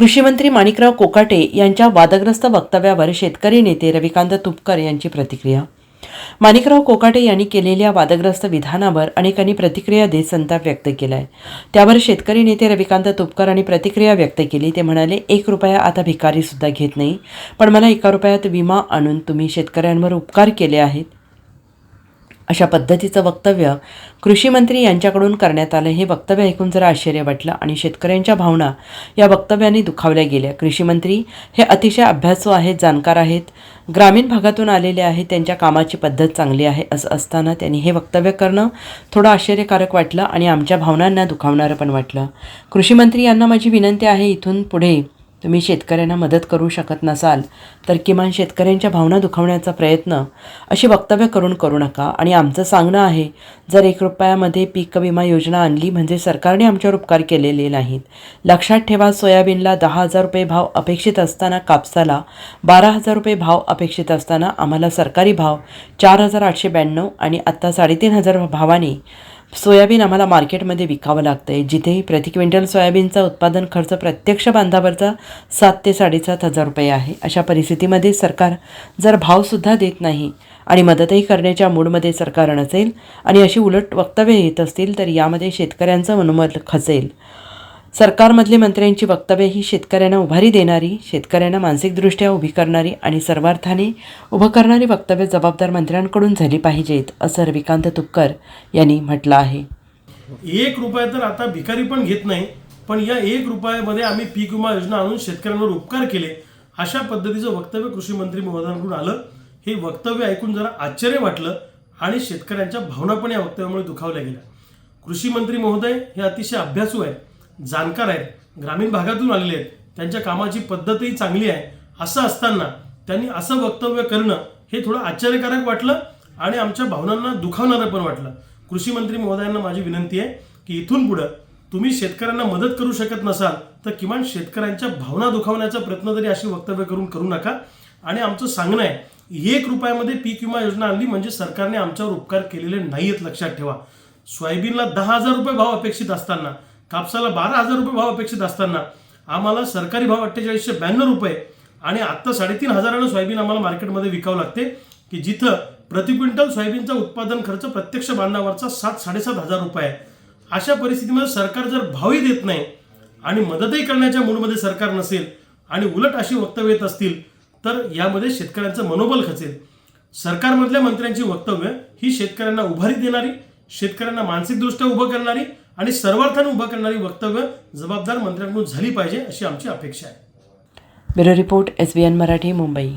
कृषीमंत्री माणिकराव कोकाटे यांच्या वादग्रस्त वक्तव्यावर शेतकरी नेते रविकांत तुपकर यांची प्रतिक्रिया. माणिकराव कोकाटे यांनी केलेल्या वादग्रस्त विधानावर अनेकांनी प्रतिक्रिया देत संताप व्यक्त केला आहे त्यावर शेतकरी नेते रविकांत तुपकर यांनी प्रतिक्रिया व्यक्त केली. ते म्हणाले एक रुपया आता भिकारीसुद्धा घेत नाही. पण मला एका रुपयात विमा आणून तुम्ही शेतकऱ्यांवर उपकार केले आहेत. अशा पद्धतीचं वक्तव्य कृषी मंत्री यांच्याकडून करण्यात आलं. हे वक्तव्य ऐकून जरा आश्चर्य वाटलं आणि शेतकऱ्यांच्या भावना या वक्तव्याने दुखावल्या गेल्या. कृषी मंत्री हे अतिशय अभ्यासू आहेत जाणकार आहेत ग्रामीण भागातून आलेले आहेत त्यांच्या कामाची पद्धत चांगली आहे असं असताना त्यांनी हे वक्तव्य करणं थोडं आश्चर्यकारक वाटलं आणि आमच्या भावनांना दुखावणारं पण वाटलं. कृषी मंत्री यांना माझी विनंती आहे इथून पुढे तुम्ही शेतकऱ्यांना मदत करू शकत नसाल तर किमान शेतकऱ्यांच्या भावना दुखावण्याचा प्रयत्न अशी वक्तव्य करून करू नका. आणि आमचं सांगणं आहे जर एक रुपयामध्ये पीक विमा योजना आणली म्हणजे सरकारने आमच्यावर उपकार केलेले नाहीत. लक्षात ठेवा सोयाबीनला दहा हजार रुपये भाव अपेक्षित असताना कापसाला बारा हजार रुपये भाव अपेक्षित असताना आम्हाला सरकारी भाव चार हजार आठशे ब्याण्णव आणि आत्ता साडेतीन हजार भावाने सोयाबीन आम्हाला मार्केटमध्ये विकावं लागतं आहे जिथे प्रति क्विंटल सोयाबीनचा उत्पादन खर्च प्रत्यक्ष बांधावरचा सात ते साडेसात हजार रुपये आहे. अशा परिस्थितीमध्ये सरकार जर भावसुद्धा देत नाही आणि मदतही करण्याच्या मूडमध्ये सरकार नसेल आणि अशी उलट वक्तव्य येत असतील तर यामध्ये शेतकऱ्यांचं मनोमत खचेल सरकारमधले मंत्र्यांची वक्तव्य ही शेतकऱ्यांना उभारी देणारी शेतकऱ्यांना मानसिकदृष्ट्या उभी करणारी आणि सर्वार्थाने उभं करणारी वक्तव्य जबाबदार मंत्र्यांकडून झाली पाहिजेत असं रविकांत तुपकर यांनी म्हटलं आहे. एक रुपया तर आता भिकारी पण घेत नाही पण या एक रुपयामध्ये आम्ही पीक विमा योजना आणून शेतकऱ्यांवर उपकार केले अशा पद्धतीचं वक्तव्य कृषी मंत्री महोदयांकडून आलं. हे वक्तव्य ऐकून जरा आश्चर्य वाटलं आणि शेतकऱ्यांच्या भावना पण या वक्तव्यामुळे दुखावल्या गेल्या. कृषी मंत्री महोदय हे अतिशय अभ्यासू आहे जाणकार आहेत ग्रामीण भागातून आलेले आहेत त्यांच्या कामाची पद्धतही चांगली आहे असं असताना त्यांनी असं वक्तव्य करणं हे थोडं आश्चर्यकारक वाटलं आणि आमच्या भावनांना दुखावणारं पण वाटलं. कृषी मंत्री महोदयांना माझी विनंती आहे की इथून पुढं तुम्ही शेतकऱ्यांना मदत करू शकत नसाल तर किमान शेतकऱ्यांच्या भावना दुखावण्याचा प्रयत्न तरी अशी वक्तव्य करून करू नका. आणि आमचं सांगणं आहे एक रुपयामध्ये पीक विमा योजना आणली म्हणजे सरकारने आमच्यावर उपकार केलेले नाहीयेत लक्षात ठेवा. सोयाबीनला दहा हजार रुपये भाव अपेक्षित असताना कापसाला बारा हजार रुपये भाव अपेक्षित असताना आम्हाला सरकारी भाव अठ्ठेचाळीसशे ब्याण्णव रुपये आणि आत्ता साडेतीन हजारानं सोयाबीन आम्हाला मार्केटमध्ये विकावं लागते की जिथं प्रति क्विंटल सोयाबीनचा उत्पादन खर्च प्रत्यक्ष बांधावरचा सात साडेसात हजार रुपये आहे. अशा परिस्थितीमध्ये सरकार जर भावही देत नाही आणि मदतही करण्याच्या मूडमध्ये सरकार नसेल आणि उलट अशी वक्तव्य येत असतील तर यामध्ये शेतकऱ्यांचं मनोबल खचेल. सरकारमधल्या मंत्र्यांची वक्तव्य ही शेतकऱ्यांना उभारी देणारी शेतकऱ्यांना मानसिकदृष्ट्या उभं करणारी आणि सर्वार्थाने उभं करणारी वक्तव्य जबाबदार मंत्र्यांकडून झाली पाहिजे अशी आमची अपेक्षा आहे. Bureau report S B N Marathi Mumbai.